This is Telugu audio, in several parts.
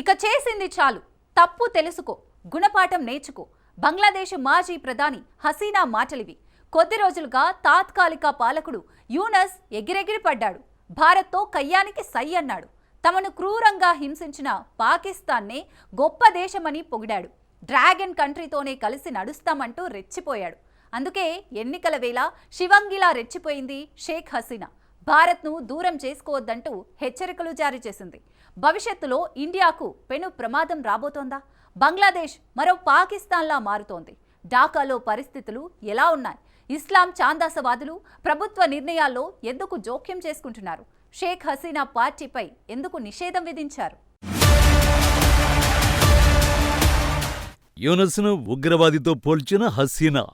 ఇక చేసింది చాలు. తప్పు తెలుసుకో గుణపాఠం నేర్చుకో. బంగ్లాదేశ్ మాజీ ప్రధాని హసీనా మాటలివి. కొద్ది రోజులుగా తాత్కాలిక పాలకుడు యూనస్ ఎగిరెగిరి పడ్డాడు. భారత్తో కయ్యానికి సై అన్నాడు. తమను క్రూరంగా హింసించిన పాకిస్తాన్నే గొప్ప దేశమని పొగిడాడు. డ్రాగన్ కంట్రీతోనే కలిసి నడుస్తామంటూ రెచ్చిపోయాడు. అందుకే ఎన్నికల వేళ శివంగిలా రెచ్చిపోయింది షేక్ హసీనా. భారత్ను దూరం చేసుకోవద్దంటూ హెచ్చరికలు జారీ చేసింది. భవిష్యత్తులో ఇండియాకు పెను ప్రమాదం రాబోతోందా? బంగ్లాదేశ్ మరో పాకిస్తాన్లా మారుతోంది. ఢాకాలో పరిస్థితులు ఎలా ఉన్నాయి? ఇస్లాం చాందాసవాదులు ప్రభుత్వ నిర్ణయాల్లో ఎందుకు జోక్యం చేసుకుంటున్నారు? షేక్ హసీనా పార్టీపై ఎందుకు నిషేధం విధించారు? యూనస్ను ఉగ్రవాదితో పోల్చిన హసీనా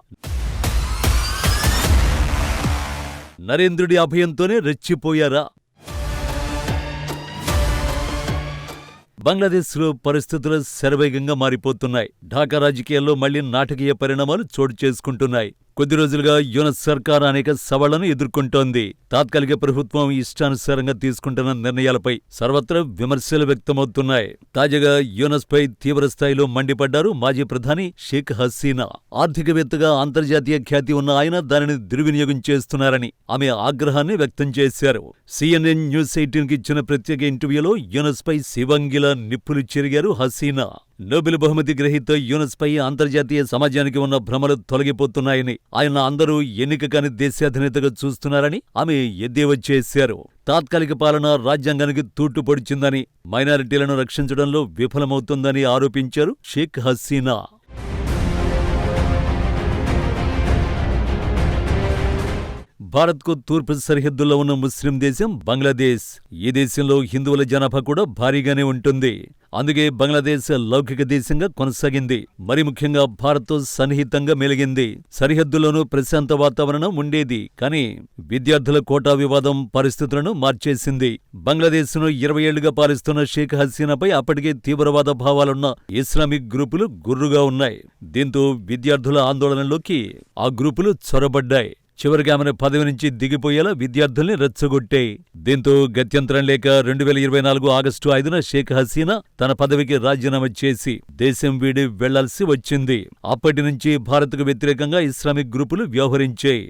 నరేంద్రుడి అభయంతోనే రెచ్చిపోయారా? బంగ్లాదేశ్లో పరిస్థితులు శరవేగంగా మారిపోతున్నాయి. ఢాకా రాజకీయాల్లో మళ్ళీ నాటకీయ పరిణామాలు చోటు చేసుకుంటున్నాయి. కొద్ది రోజులుగా యూనస్ సర్కార్ అనేక సవాళ్ళను ఎదుర్కొంటోంది. తాత్కాలిక ప్రభుత్వం ఇష్టానుసారంగా తీసుకుంటున్న నిర్ణయాలపై సర్వత్రా విమర్శలు వ్యక్తమవుతున్నాయి. తాజాగా యూనస్ పై తీవ్ర స్థాయిలో మండిపడ్డారు మాజీ ప్రధాని షేక్ హసీనా. ఆర్థికవేత్తగా అంతర్జాతీయ ఖ్యాతి ఉన్న ఆయన దానిని దుర్వినియోగం చేస్తున్నారని ఆమె ఆగ్రహాన్ని వ్యక్తం చేశారు. సిఎన్ఎన్ న్యూస్ ఎయిటీన్కి ఇచ్చిన ప్రత్యేక ఇంటర్వ్యూలో యూనస్ పై శివంగిలా నిప్పులు చెరిగారు హసీనా. నోబెల్ బహుమతి గ్రహీత యూనస్పై అంతర్జాతీయ సమాజానికి ఉన్న భ్రమలు తొలగిపోతున్నాయని ఆయన అందరూ ఎన్నిక కాని దేశాధినేతగా చూస్తున్నారని ఆమె ఎద్దేవా చేశారు. తాత్కాలిక పాలన రాజ్యాంగానికి తూట్టు పొడిచిందని మైనారిటీలను రక్షించడంలో విఫలమవుతుందని ఆరోపించారు షేక్ హసీనా. భారత్కు తూర్పు సరిహద్దుల్లో ఉన్న ముస్లిం దేశం బంగ్లాదేశ్. ఈ దేశంలో హిందువుల జనాభా కూడా భారీగానే ఉంటుంది. అందుకే బంగ్లాదేశ్ లౌకిక దేశంగా కొనసాగింది. మరి ముఖ్యంగా భారత్తో సన్నిహితంగా మెలిగింది. సరిహద్దులోనూ ప్రశాంత వాతావరణం ఉండేది. కానీ విద్యార్థుల కోటా వివాదం పరిస్థితులను మార్చేసింది. బంగ్లాదేశ్ను ఇరవై ఏళ్ళుగా పాలిస్తున్న షేక్ హసీనాపై అప్పటికే తీవ్రవాద భావాలున్న ఇస్లామిక్ గ్రూపులు గుర్రుగా ఉన్నాయి. దీంతో విద్యార్థుల ఆందోళనలోకి ఆ గ్రూపులు చొరబడ్డాయి. చివరికి ఆమెను పదవి నుంచి దిగిపోయేలా విద్యార్థుల్ని రెచ్చగొట్టాయి దీంతో గత్యంతరం లేక రెండు వేల ఇరవై నాలుగు ఆగస్టు ఐదున షేక్ హసీనా తన పదవికి రాజీనామా చేసి దేశం వీడి వెళ్ళాల్సి వచ్చింది. అప్పటి నుంచి భారత్కు వ్యతిరేకంగా ఇస్లామిక్ గ్రూపులు వ్యవహరించాయి.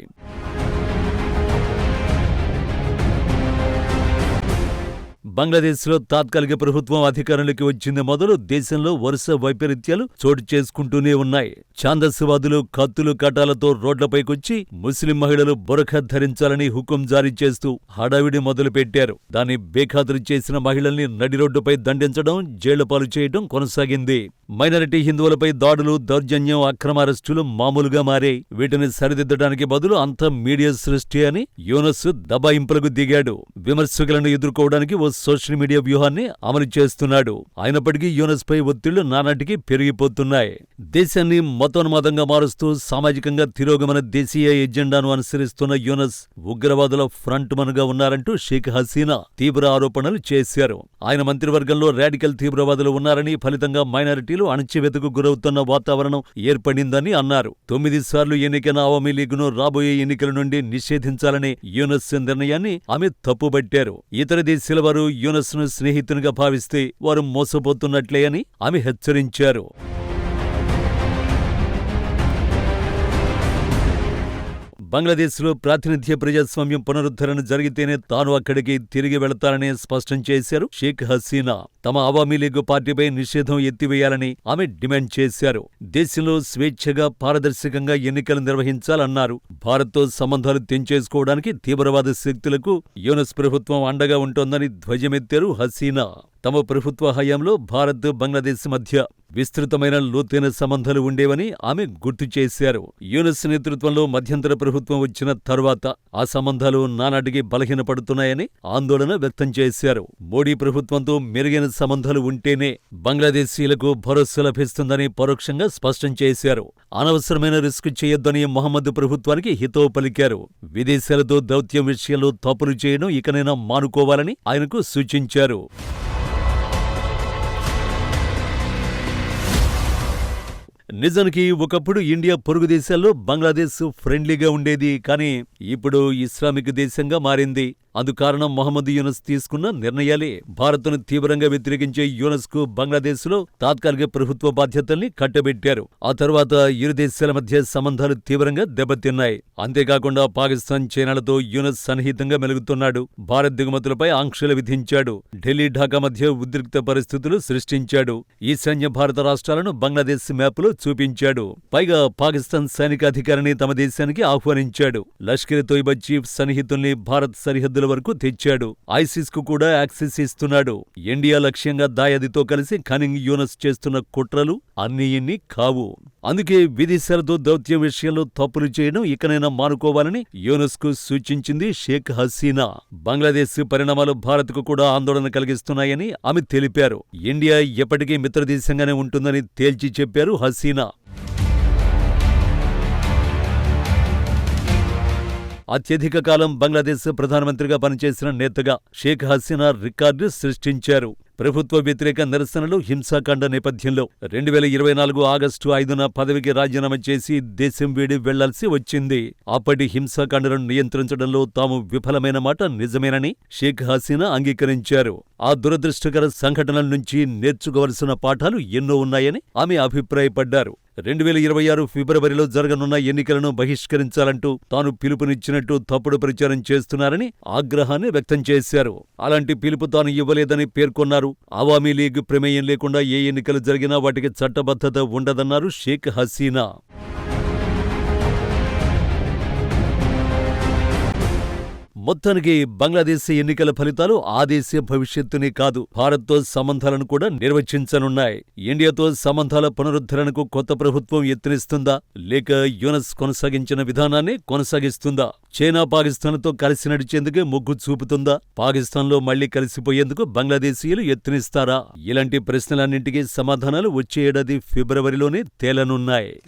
బంగ్లాదేశ్లో తాత్కాలిక ప్రభుత్వం అధికారంలోకి వచ్చింది మొదలు దేశంలో వరుస వైపరీత్యాలు చోటు చేసుకుంటూనే ఉన్నాయి. ఛాందస్వాదులు కత్తులు కటాలతో రోడ్లపైకొచ్చి ముస్లిం మహిళలు బురఖ ధరించాలని హుకుం జారీ చేస్తూ హడావిడి మొదలుపెట్టారు. దాన్ని బేఖాతరు చేసిన మహిళల్ని నడి రోడ్డుపై దండించడం జైళ్ళపాలు చేయడం కొనసాగింది. మైనారిటీ హిందువులపై దాడులు దౌర్జన్యం అక్రమ అరెస్టులు మామూలుగా మారాయి. వీటిని సరిదిద్దడానికి బదులు అంత మీడియా సృష్టి అని యూనస్ దబాయింపులకు దిగాడు. విమర్శకులను ఎదుర్కోవడానికి ఓ సోషల్ మీడియా వ్యూహాన్ని అమలు చేస్తున్నాడు. అయినప్పటికీ యూనస్ పై ఒత్తిళ్ళు నానాటికి పెరిగిపోతున్నాయి. దేశాన్ని మతోన్మాదంగా మారుస్తూ సామాజికంగా తిరోగమన దేశీయ ఎజెండాను అనుసరిస్తున్న యూనస్ ఉగ్రవాదుల ఫ్రంట్ మన్గా ఉన్నారంటూ షేక్ హసీనా తీవ్ర ఆరోపణలు చేశారు. ఆయన మంత్రివర్గంలో రాడికల్ తీవ్రవాదులు ఉన్నారని ఫలితంగా మైనారిటీలు అణచివేతకు గురవుతున్న వాతావరణం ఏర్పడిందని అన్నారు. తొమ్మిది సార్లు ఎన్నికైన అవామీ లీగ్ను రాబోయే ఎన్నికల నుండి నిషేధించాలని యూనస్ నిర్ణయాన్ని ఆమె తప్పుబట్టారు. ఇతర దేశాల వారు యూనస్ను స్నేహితునిగా భావిస్తే వారు మోసపోతున్నట్లే అని ఆమె హెచ్చరించారు. బంగ్లాదేశ్లో ప్రాతినిధ్య ప్రజాస్వామ్యం పునరుద్ధరణ జరిగితేనే తాను అక్కడికి తిరిగి వెళతానని స్పష్టం చేశారు షేక్ హసీనా. తమ అవామీ లీగ్ పార్టీపై నిషేధం ఎత్తివేయాలని ఆమె డిమాండ్ చేశారు. దేశంలో స్వేచ్ఛగా పారదర్శకంగా ఎన్నికలు నిర్వహించాలన్నారు. భారత్తో సంబంధాలు తెంచేసుకోవడానికి తీవ్రవాద శక్తులకు యూనస్ ప్రభుత్వం అండగా ఉంటోందని ధ్వజమెత్తారు హసీనా. తమ ప్రభుత్వ హయాంలో భారత్ బంగ్లాదేశ్ మధ్య విస్తృతమైన లోతైన సంబంధాలు ఉండేవని ఆమె గుర్తు చేశారు. యూనస్ నేతృత్వంలో మధ్యంతర ప్రభుత్వం వచ్చిన తరువాత ఆ సంబంధాలు నానాటికి బలహీనపడుతున్నాయని ఆందోళన వ్యక్తం చేశారు. మోడీ ప్రభుత్వంతో మెరుగైన సంబంధాలు ఉంటేనే బంగ్లాదేశీలకు భరోసా లభిస్తుందని పరోక్షంగా స్పష్టం చేశారు. అనవసరమైన రిస్క్ చేయొద్దని మహమ్మద్ ప్రభుత్వానికి హితవు పలికారు. విదేశాలతో దౌత్యం విషయంలో తప్పులు చేయడం ఇకనైనా మానుకోవాలని ఆయనకు సూచించారు. నిజానికి ఒకప్పుడు ఇండియా పొరుగు దేశాల్లో బంగ్లాదేశ్ ఫ్రెండ్లీగా ఉండేది కానీ ఇప్పుడు ఇస్లామిక్ దేశంగా మారింది. అందుకారణం మొహమ్మద్ యూనస్ తీసుకున్న నిర్ణయాలే భారత్ను తీవ్రంగా వ్యతిరేకించే యూనస్కు బంగ్లాదేశ్లో తాత్కాలిక ప్రభుత్వ బాధ్యతల్ని కట్టబెట్టారు. ఆ తర్వాత ఇరు దేశాల మధ్య సంబంధాలు తీవ్రంగా దెబ్బతిన్నాయి. అంతేకాకుండా పాకిస్తాన్ చైనాలతో యూనస్ సన్నిహితంగా మెలుగుతున్నాడు. భారత్ దిగుమతులపై ఆంక్షలు విధించాడు. ఢిల్లీ ఢాకా మధ్య ఉద్రిక్త పరిస్థితులు సృష్టించాడు. ఈశాన్య భారత రాష్ట్రాలను బంగ్లాదేశ్ మ్యాప్లో చూపించాడు. పైగా పాకిస్తాన్ సైనిక అధికారిని తమ దేశానికి ఆహ్వానించాడు. లష్కర్ తోయిబా చీఫ్ సన్నిహితుల్ని భారత్ సరిహద్దులు వరకు తెచ్చాడు. ఐసిస్కు కూడా యాక్సెస్ ఇస్తున్నాడు. ఇండియా లక్ష్యంగా దాయాదితో కలిసి కనింగ్ యూనస్ చేస్తున్న కుట్రలు అన్ని ఇన్ని కావు. అందుకే విదేశాలతో దౌత్యం విషయంలో తప్పులు చేయడం ఇకనైనా మానుకోవాలని యూనస్కు సూచించింది షేక్ హసీనా. బంగ్లాదేశ్ పరిణామాలు భారత్కు కూడా ఆందోళన కలిగిస్తున్నాయని ఆమె తెలిపారు. ఇండియా ఎప్పటికీ మిత్రదేశంగానే ఉంటుందని తేల్చి చెప్పారు హసీనా. అత్యధిక కాలం బంగ్లాదేశ్ ప్రధానమంత్రిగా పనిచేసిన నేతగా షేక్ హసీనా రికార్డు సృష్టించారు. ప్రభుత్వ వ్యతిరేక నిరసనలు హింసాకాండ నేపథ్యంలో రెండు వేల ఇరవై నాలుగు ఆగస్టు ఐదున పదవికి రాజీనామా చేసి దేశం వీడి వెళ్ళాల్సి వచ్చింది. అప్పటి హింసాకాండలను నియంత్రించడంలో తాము విఫలమైన మాట నిజమేనని షేక్ హసీనా అంగీకరించారు. ఆ దురదృష్టకర సంఘటనల నుంచి నేర్చుకోవలసిన పాఠాలు ఎన్నో ఉన్నాయని ఆమె అభిప్రాయపడ్డారు. రెండు వేల ఇరవై ఆరు ఫిబ్రవరిలో జరగనున్న ఎన్నికలను బహిష్కరించాలంటూ తాను పిలుపునిచ్చినట్టు తప్పుడు ప్రచారం చేస్తున్నారని ఆగ్రహాన్ని వ్యక్తం చేశారు. అలాంటి పిలుపు తాను ఇవ్వలేదని పేర్కొన్నారు. అవామీ లీగ్ ప్రమేయం లేకుండా ఏ ఎన్నికలు జరిగినా వాటికి చట్టబద్ధత ఉండదన్నారు షేక్ హసీనా. మొత్తానికి బంగ్లాదేశ్ ఎన్నికల ఫలితాలు ఆ దేశ భవిష్యత్తునే కాదు భారత్తో సంబంధాలను కూడా నిర్వచించనున్నాయి. ఇండియాతో సంబంధాల పునరుద్ధరణకు కొత్త ప్రభుత్వం ఎత్తునిస్తుందా లేక యునస్ కొనసాగించిన విధానాన్ని కొనసాగిస్తుందా? చైనా పాకిస్తాన్తో కలిసి నడిచేందుకే మొగ్గు చూపుతుందా? పాకిస్తాన్లో మళ్ళీ కలిసిపోయేందుకు బంగ్లాదేశీయులు ఎత్తునిస్తారా ఇలాంటి ప్రశ్నలన్నింటికీ సమాధానాలు వచ్చే ఏడాది ఫిబ్రవరిలోనే తేలనున్నాయి.